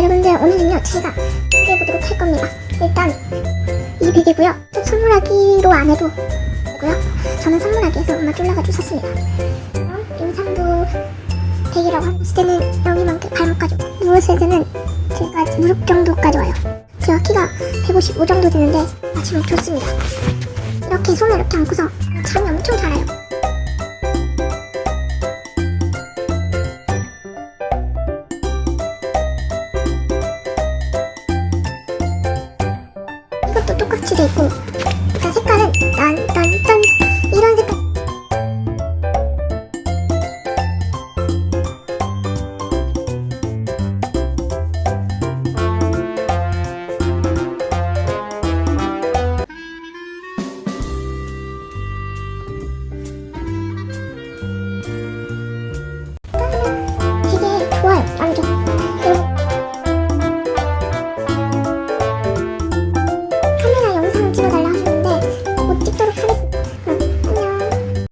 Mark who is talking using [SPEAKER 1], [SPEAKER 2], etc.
[SPEAKER 1] 여러분들 오늘은요. 제가 소개해보도록 할 겁니다. 일단 이 베개고요. 또 선물하기로 안 해도 되고요. 저는 선물하기에서 엄마 쫄라가지고 샀습니다. 그럼 임산부 베개라고 했을 때는 여기만큼 발목까지. 누웠을 때는 제가 무릎 정도까지 와요. 제가 키가 155 정도 되는데 아침에 좋습니다. 이렇게 손을 이렇게 안고서 잠이 엄청 잘 와요 이것도 똑같이 돼 있고 일단 색깔은 딴딴딴 이런 색깔. 이게 좋아요. 완전